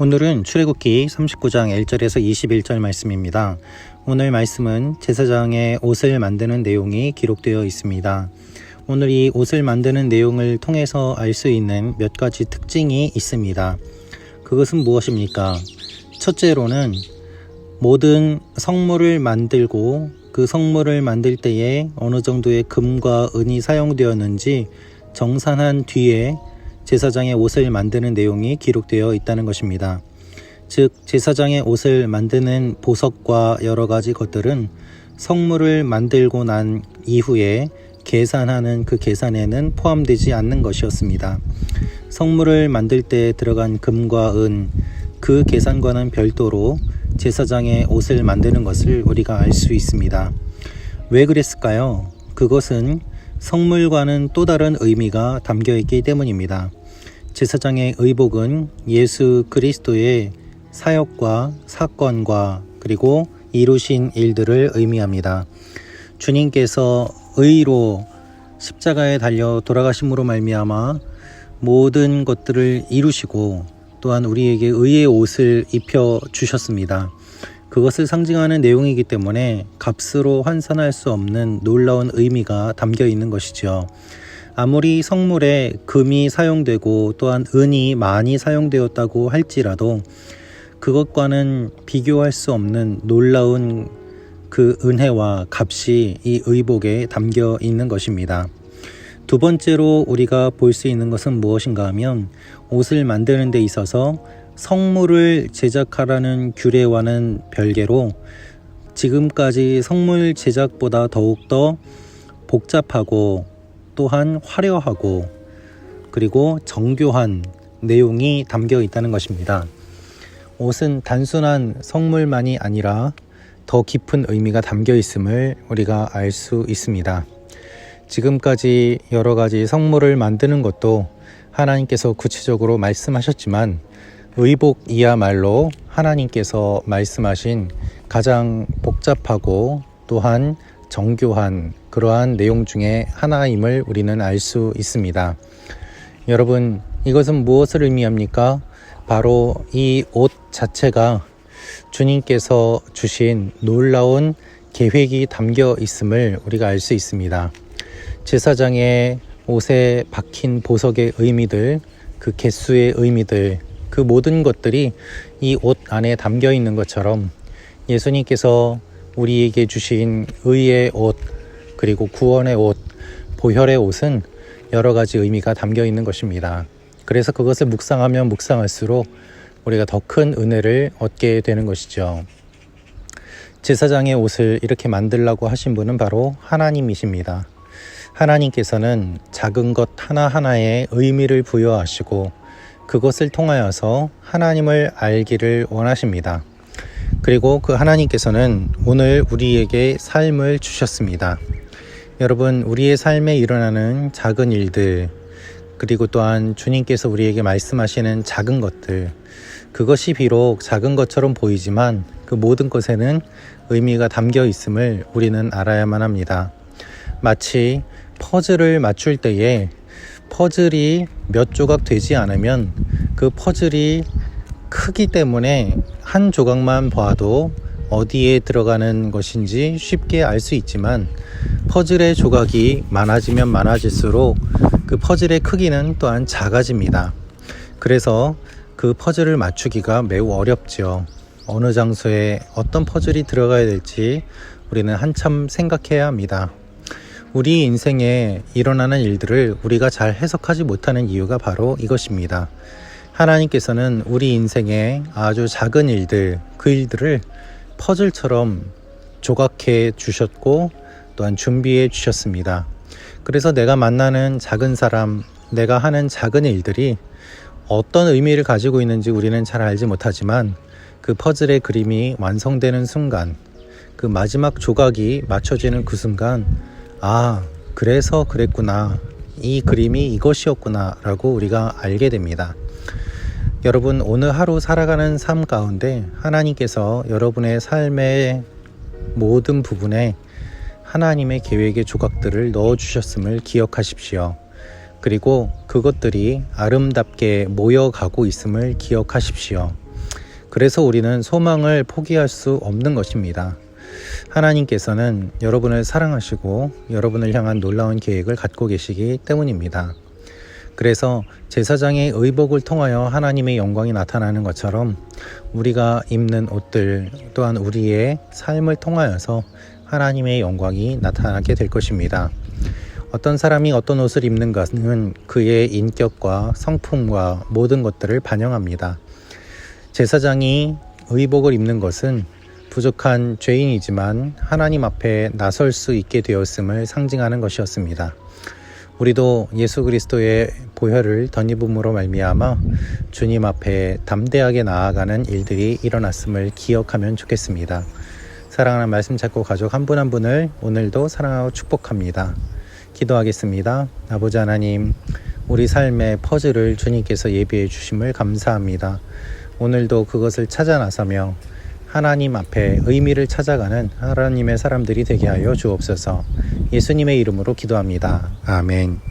오늘은 출애굽기 39장 1절에서 21절 말씀입니다. 오늘 말씀은 제사장의 옷을 만드는 내용이 기록되어 있습니다. 오늘 이 옷을 만드는 내용을 통해서 알 수 있는 몇 가지 특징이 있습니다. 그것은 무엇입니까? 첫째로는 모든 성물을 만들고 그 성물을 만들 때에 어느 정도의 금과 은이 사용되었는지 정산한 뒤에 제사장의 옷을 만드는 내용이 기록되어 있다는 것입니다. 즉, 제사장의 옷을 만드는 보석과 여러 가지 것들은 성물을 만들고 난 이후에 계산하는 그 계산에는 포함되지 않는 것이었습니다. 성물을 만들 때 들어간 금과 은, 그 계산과는 별도로 제사장의 옷을 만드는 것을 우리가 알 수 있습니다. 왜 그랬을까요? 그것은 성물과는 또 다른 의미가 담겨 있기 때문입니다. 제사장의 의복은 예수 그리스도의 사역과 사건과 그리고 이루신 일들을 의미합니다. 주님께서 의로 십자가에 달려 돌아가심으로 말미암아 모든 것들을 이루시고 또한 우리에게 의의 옷을 입혀 주셨습니다. 그것을 상징하는 내용이기 때문에 값으로 환산할 수 없는 놀라운 의미가 담겨 있는 것이죠. 아무리 성물에 금이 사용되고 또한 은이 많이 사용되었다고 할지라도 그것과는 비교할 수 없는 놀라운 그 은혜와 값이 이 의복에 담겨 있는 것입니다. 두 번째로 우리가 볼 수 있는 것은 무엇인가 하면 옷을 만드는 데 있어서 성물을 제작하라는 규례와는 별개로 지금까지 성물 제작보다 더욱더 복잡하고 또한 화려하고 그리고 정교한 내용이 담겨 있다는 것입니다. 옷은 단순한 성물만이 아니라 더 깊은 의미가 담겨 있음을 우리가 알 수 있습니다. 지금까지 여러 가지 성물을 만드는 것도 하나님께서 구체적으로 말씀하셨지만 의복이야말로 하나님께서 말씀하신 가장 복잡하고 또한 정교한 그러한 내용 중에 하나임을 우리는 알 수 있습니다. 여러분, 이것은 무엇을 의미합니까? 바로 이 옷 자체가 주님께서 주신 놀라운 계획이 담겨 있음을 우리가 알 수 있습니다. 제사장의 옷에 박힌 보석의 의미들, 그 개수의 의미들, 그 모든 것들이 이 옷 안에 담겨 있는 것처럼 예수님께서 우리에게 주신 의의 옷, 그리고 구원의 옷, 보혈의 옷은 여러 가지 의미가 담겨 있는 것입니다. 그래서 그것을 묵상하면 묵상할수록 우리가 더 큰 은혜를 얻게 되는 것이죠. 제사장의 옷을 이렇게 만들라고 하신 분은 바로 하나님이십니다. 하나님께서는 작은 것 하나하나에 의미를 부여하시고 그것을 통하여서 하나님을 알기를 원하십니다. 그리고 그 하나님께서는 오늘 우리에게 삶을 주셨습니다. 여러분, 우리의 삶에 일어나는 작은 일들, 그리고 또한 주님께서 우리에게 말씀하시는 작은 것들, 그것이 비록 작은 것처럼 보이지만 그 모든 것에는 의미가 담겨 있음을 우리는 알아야만 합니다. 마치 퍼즐을 맞출 때에 퍼즐이 몇 조각 되지 않으면 그 퍼즐이 크기 때문에 한 조각만 봐도 어디에 들어가는 것인지 쉽게 알 수 있지만 퍼즐의 조각이 많아지면 많아질수록 그 퍼즐의 크기는 또한 작아집니다. 그래서 그 퍼즐을 맞추기가 매우 어렵죠. 어느 장소에 어떤 퍼즐이 들어가야 될지 우리는 한참 생각해야 합니다. 우리 인생에 일어나는 일들을 우리가 잘 해석하지 못하는 이유가 바로 이것입니다. 하나님께서는 우리 인생에 아주 작은 일들, 그 일들을 퍼즐처럼 조각해 주셨고 또한 준비해 주셨습니다. 그래서 내가 만나는 작은 사람, 내가 하는 작은 일들이 어떤 의미를 가지고 있는지 우리는 잘 알지 못하지만 그 퍼즐의 그림이 완성되는 순간, 그 마지막 조각이 맞춰지는 그 순간, 아, 그래서 그랬구나. 이 그림이 이것이었구나. 라고 우리가 알게 됩니다. 여러분, 오늘 하루 살아가는 삶 가운데 하나님께서 여러분의 삶의 모든 부분에 하나님의 계획의 조각들을 넣어 주셨음을 기억하십시오. 그리고 그것들이 아름답게 모여가고 있음을 기억하십시오. 그래서 우리는 소망을 포기할 수 없는 것입니다. 하나님께서는 여러분을 사랑하시고 여러분을 향한 놀라운 계획을 갖고 계시기 때문입니다. 그래서 제사장의 의복을 통하여 하나님의 영광이 나타나는 것처럼 우리가 입는 옷들 또한 우리의 삶을 통하여서 하나님의 영광이 나타나게 될 것입니다. 어떤 사람이 어떤 옷을 입는 것은 그의 인격과 성품과 모든 것들을 반영합니다. 제사장이 의복을 입는 것은 부족한 죄인이지만 하나님 앞에 나설 수 있게 되었음을 상징하는 것이었습니다. 우리도 예수 그리스도의 보혈을 덧입음으로 말미암아 주님 앞에 담대하게 나아가는 일들이 일어났음을 기억하면 좋겠습니다. 사랑하는 말씀 찾고 가족 한 분 한 분을 오늘도 사랑하고 축복합니다. 기도하겠습니다. 아버지 하나님, 우리 삶의 퍼즐을 주님께서 예비해 주심을 감사합니다. 오늘도 그것을 찾아 나서며 하나님 앞에 의미를 찾아가는 하나님의 사람들이 되게 하여 주옵소서. 예수님의 이름으로 기도합니다. 아멘.